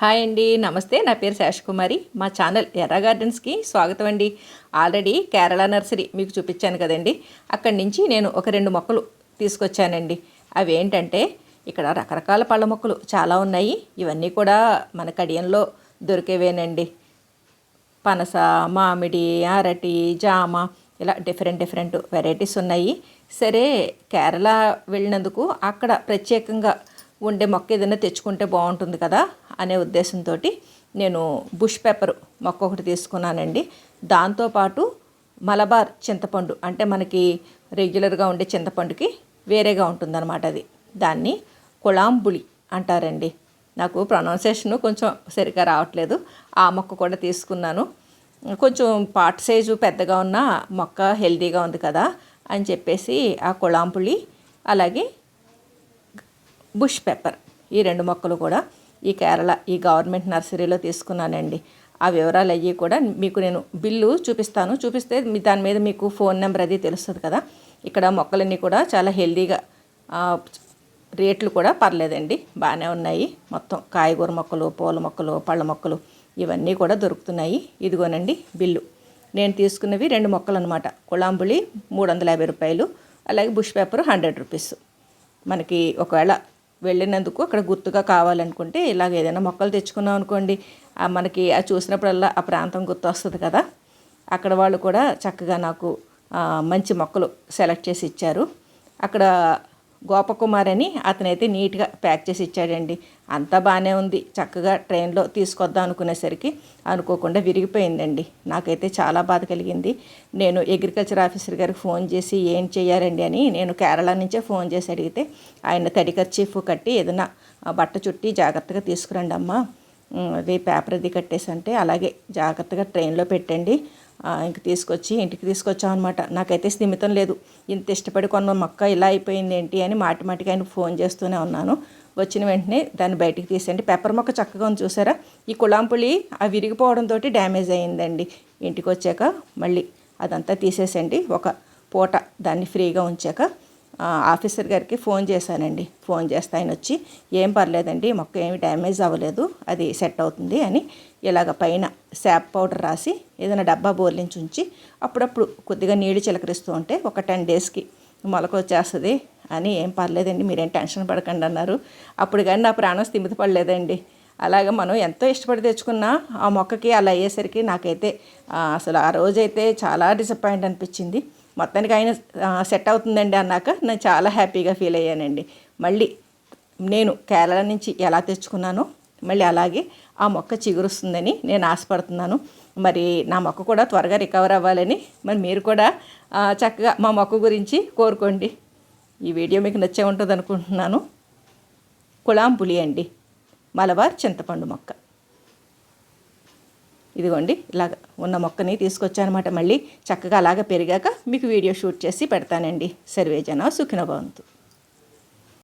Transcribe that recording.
Hi అండి నమస్తే. నా పేరు శేషకుమారి మా ఛానల్ ఎర్ర గార్డెన్స్కి స్వాగతం అండి. ఆల్రెడీ కేరళ నర్సరీ మీకు చూపించాను కదండి. అక్కడి నుంచి నేను ఒక రెండు మొక్కలు తీసుకొచ్చానండి. అవి ఏంటంటే ఇక్కడ రకరకాల పళ్ళ మొక్కలు చాలా ఉన్నాయి. ఇవన్నీ కూడా మన కడియంలో దొరికేవేనండి. పనస మామిడి అరటి జామ ఇలా డిఫరెంట్ డిఫరెంట్ వెరైటీస్ ఉన్నాయి. సరే కేరళ వెళ్ళినందుకు అక్కడ ప్రత్యేకంగా ఉండే మొక్క ఏదైనా తెచ్చుకుంటే బాగుంటుంది కదా. అనే ఉద్దేశంతో నేను బుష్ పెప్పర్ మొక్క ఒకటి తీసుకున్నానండి దాంతోపాటు మలబార్ చింతపండు అంటే మనకి రెగ్యులర్గా ఉండే చింతపండుకి వేరేగా ఉంటుందన్నమాట అది. దాన్ని కుళాంబులి అంటారండి. నాకు ప్రొనౌన్సేషన్ కొంచెం సరిగ్గా రావట్లేదు. ఆ మొక్క కూడా తీసుకున్నాను. కొంచెం పాట్ సైజు పెద్దగా ఉన్న మొక్క హెల్దీగా ఉంది కదా అని చెప్పేసి ఆ కుళాంపులి అలాగే బుష్ పెప్పర్ ఈ రెండు మొక్కలు కూడా ఈ కేరళ ఈ గవర్నమెంట్ నర్సరీలో తీసుకున్నానండి. ఆ వివరాలు అవి కూడా మీకు నేను బిల్లు చూపిస్తాను. చూపిస్తే మీ దాని మీద మీకు ఫోన్ నెంబర్ అది తెలుస్తుంది కదా. ఇక్కడ మొక్కలన్నీ కూడా చాలా హెల్దీగా రేట్లు కూడా పర్లేదండి. బాగానే ఉన్నాయి. మొత్తం కాయగూర మొక్కలు పూల మొక్కలు పళ్ళ మొక్కలు ఇవన్నీ కూడా దొరుకుతున్నాయి. ఇదిగోనండి బిల్లు. నేను తీసుకున్నవి రెండు మొక్కలు అనమాట కుళాంబులి మూడు వందల యాభై రూపాయలు అలాగే బుష్ పేపర్ హండ్రెడ్ రూపీస్. మనకి ఒకవేళ వెళ్ళినందుకు అక్కడ గుర్తుగా కావాలనుకుంటే ఇలాగ ఏదైనా మొక్కలు తెచ్చుకున్నాం అనుకోండి. మనకి ఆ చూసినప్పుడల్లా ఆ ప్రాంతం గుర్తు వస్తుంది కదా. అక్కడ వాళ్ళు కూడా చక్కగా నాకు మంచి మొక్కలు సెలెక్ట్ చేసి ఇచ్చారు. అక్కడ గోపకుమార్ అని అతనైతే నీట్గా ప్యాక్ చేసి ఇచ్చాడండి. అంతా బాగానే ఉంది. చక్కగా ట్రైన్లో తీసుకొద్దాం అనుకునేసరికి అనుకోకుండా విరిగిపోయిందండి. నాకైతే చాలా బాధ కలిగింది. నేను అగ్రికల్చర్ ఆఫీసర్ గారికి ఫోన్ చేసి ఏం చేయాలండి అని నేను కేరళ నుంచే ఫోన్ చేసి అడిగితే ఆయన తడి చీఫ్ కట్టి ఏదైనా బట్ట చుట్టి జాగ్రత్తగా తీసుకురండి అమ్మా అది పేపర్ అది కట్టేసి అంటే అలాగే జాగ్రత్తగా ట్రైన్లో పెట్టండి. ఇంక తీసుకొచ్చి ఇంటికి తీసుకొచ్చాం అనమాట నాకైతే స్థిమితం లేదు. ఇంత ఇష్టపడి కొన్న మొక్క ఇలా అయిపోయింది ఏంటి అని మాటి మాటికి ఆయన ఫోన్ చేస్తూనే ఉన్నాను. వచ్చిన వెంటనే దాన్ని బయటికి తీసేయండి. పెప్పర్ మొక్క చక్కగా ఉంది చూసారా? ఈ కుళాంపులి ఆ విరిగిపోవడంతో డ్యామేజ్ అయ్యిందండి. ఇంటికి వచ్చాక మళ్ళీ అదంతా తీసేసండి ఒక పూట దాన్ని ఫ్రీగా ఉంచాక ఆఫీసర్ గారికి ఫోన్ చేశానండి. ఫోన్ చేస్తే ఆయన వచ్చి ఏం పర్లేదండి మొక్క ఏమి డ్యామేజ్ అవ్వలేదు అది సెట్ అవుతుంది అని ఇలాగ పైన శాప్ పౌడర్ రాసి ఏదైనా డబ్బా బోర్లించి ఉంచి అప్పుడప్పుడు కొద్దిగా నీళ్ళు చిలకరిస్తూ ఉంటే ఒక టెన్ డేస్కి మొలక వచ్చేస్తుంది అని ఏం పర్లేదండి మీరేం టెన్షన్ పడకండి అన్నారు. అప్పుడు కానీ నా ప్రాణం స్థిమిత పడలేదండి. అలాగే మనం ఎంతో ఇష్టపడి తెచ్చుకున్న ఆ మొక్కకి అలా అయ్యేసరికి నాకైతే అసలు ఆ రోజైతే చాలా డిసప్పాయింట్ అనిపించింది. మొత్తానికి ఆయన సెట్ అవుతుందండి అన్నాక నేను చాలా హ్యాపీగా ఫీల్ అయ్యానండి. మళ్ళీ నేను కేరళ నుంచి ఎలా తెచ్చుకున్నానో మళ్ళీ అలాగే ఆ మొక్క చిగురుస్తుందని నేను ఆశపడుతున్నాను. మరి నా మొక్క కూడా త్వరగా రికవర్ అవ్వాలని మరి మీరు కూడా చక్కగా మా మొక్క గురించి కోరుకోండి. ఈ వీడియో మీకు నచ్చే ఉంటుంది అనుకుంటున్నాను. కుళాం పులి అండి. మలబార్ చింతపండు మొక్క. ఇదిగోండి ఇలా ఉన్న మొక్కని తీసుకొచ్చానమాట మళ్ళీ. చక్కగా అలాగ పెరిగాక మీకు వీడియో షూట్ చేసి పెడతానండి. సర్వేజన సుఖినభవంతు